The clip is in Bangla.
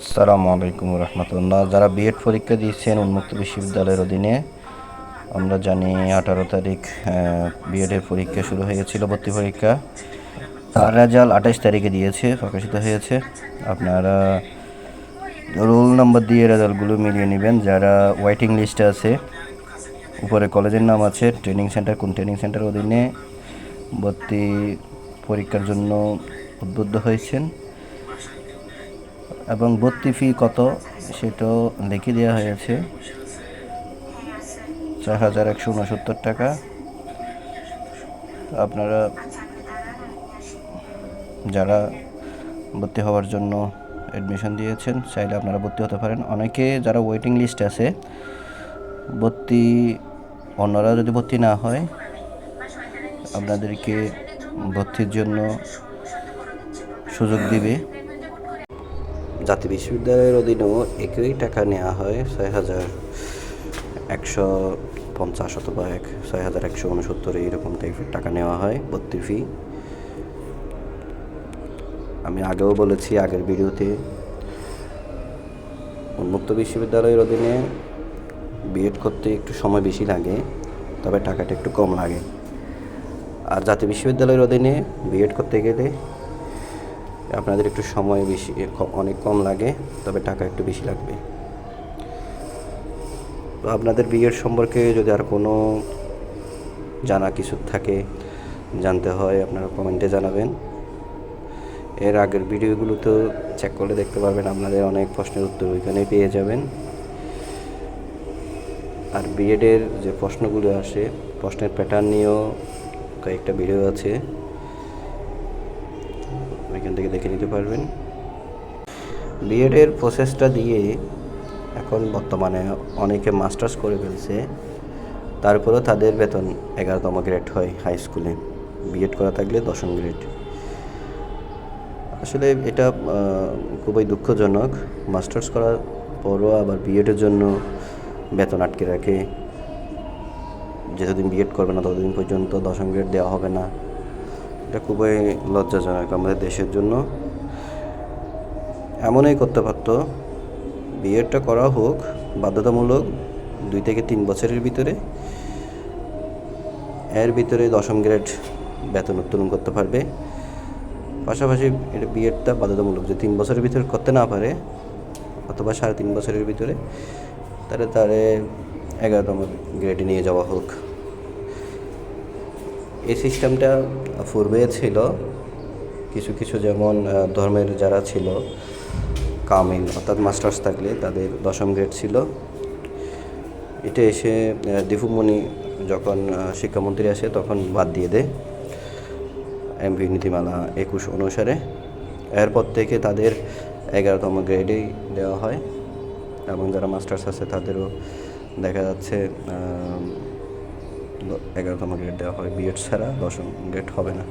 আসসালামু আলাইকুম রহমতুল্লাহ। যারা বিএড পরীক্ষা দিয়েছেন উন্মুক্ত বিশ্ববিদ্যালয়ের অধীনে, আমরা জানি আঠারো তারিখ বিএডের পরীক্ষা শুরু হয়েছিল, ভর্তি পরীক্ষা। তার রেজাল্ট আঠাশ তারিখে দিয়েছে, প্রকাশিত হয়েছে। আপনারা রোল নাম্বার দিয়ে রেজাল্টগুলো মিলিয়ে নেবেন। যারা ওয়েটিং লিস্টে আছে, উপরে কলেজের নাম আছে, ট্রেনিং সেন্টার, কোন ট্রেনিং সেন্টার অধীনে ভর্তি পরীক্ষার জন্য উদ্বুদ্ধ হয়েছেন। এবং ভর্তি ফি কত সেটাও লিখে দেওয়া হয়েছে। চার হাজার একশো উনসত্তর টাকা। আপনারা যারা ভর্তি হওয়ার জন্য অ্যাডমিশন দিয়েছেন, চাইলে আপনারা ভর্তি হতে পারেন। অনেকে যারা ওয়েটিং লিস্ট আছে, ভর্তি অন্যরা যদি ভর্তি না হয়, আপনাদেরকে ভর্তির জন্য সুযোগ দিবে। জাতীয় বিশ্ববিদ্যালয়ের অধীনেও একই টাকা নেওয়া হয় ছয় হাজার একশো পঞ্চাশ অথবা এক, ছয় হাজার একশো উনসত্তর এইরকম টাইপের টাকা নেওয়া হয়, ভর্তি ফি আমি আগেও বলেছি আগের ভিডিওতে, উন্মুক্ত বিশ্ববিদ্যালয়ের অধীনে বিএড করতে একটু সময় বেশি লাগে, তবে টাকাটা একটু কম লাগে। আর জাতীয় বিশ্ববিদ্যালয়ের অধীনে বিএড করতে গেলে আপনাদের একটু সময় বেশি অনেক কম লাগে, তবে টাকা একটু বেশি লাগবে। তো আপনাদের বিয়ের সম্পর্কে যদি আর কোনো জানা কিছু থাকে, জানতে হয়, আপনারা কমেন্টে জানাবেন। এর আগের ভিডিওগুলো তো চেক করলে দেখতে পারবেন, আপনাদের অনেক প্রশ্নের উত্তর ওইখানে পেয়ে যাবেন। আর বিএডের যে প্রশ্নগুলো আসে, প্রশ্নের প্যাটার্ন নিয়েও কয়েকটা ভিডিও আছে। ওইখান থেকে দেখে নিতে পারবেন। বিএডের প্রসেসটা দিয়ে এখন বর্তমানে অনেকে মাস্টার্স করে ফেলছে। তারপরেও তাদের বেতন এগারোতম গ্রেড হয় হাই স্কুলে বিএড করা থাকলে দশম গ্রেড আসলে এটা খুবই দুঃখজনক। মাস্টার্স করার পরও আবার বিএডের জন্য বেতন আটকে রাখে। যতদিন বিএড করবে না ততদিন পর্যন্ত দশম গ্রেড দেওয়া হবে না। এটা খুবই লজ্জাজনক আমাদের দেশের জন্য। এমনই করতে পারতো। বিএডটা করা হোক, বাধ্যতামূলক দুই থেকে তিন বছরের ভিতরে। এর ভিতরে দশম গ্রেড বেতন উত্তোলন করতে পারবে। পাশাপাশি এটা বিএডটা বাধ্যতামূলক যে তিন বছরের ভিতরে করতে না পারে, অথবা সাড়ে তিন বছরের ভিতরে, তাহলে তারে এগারোতম গ্রেডে নিয়ে যাওয়া হোক। এই সিস্টেমটা পূর্বে ছিল। কিছু কিছু যেমন ধর্মের যারা ছিল, কামিল অর্থাৎ মাস্টার্স থাকলে তাদের দশম গ্রেড ছিল। এটা এসে দীপুমণি যখন শিক্ষামন্ত্রী আসে তখন বাদ দিয়ে দেয় এমপি নীতিমালা একুশ অনুসারে। এরপর থেকে তাদের এগারোতম গ্রেডেই দেওয়া হয় এবং যারা মাস্টার্স আছে তাদেরও দেখা যাচ্ছে এগারোতম গ্রেড দেওয়া হয়। বিএড ছাড়া দশম গ্রেড হবে না।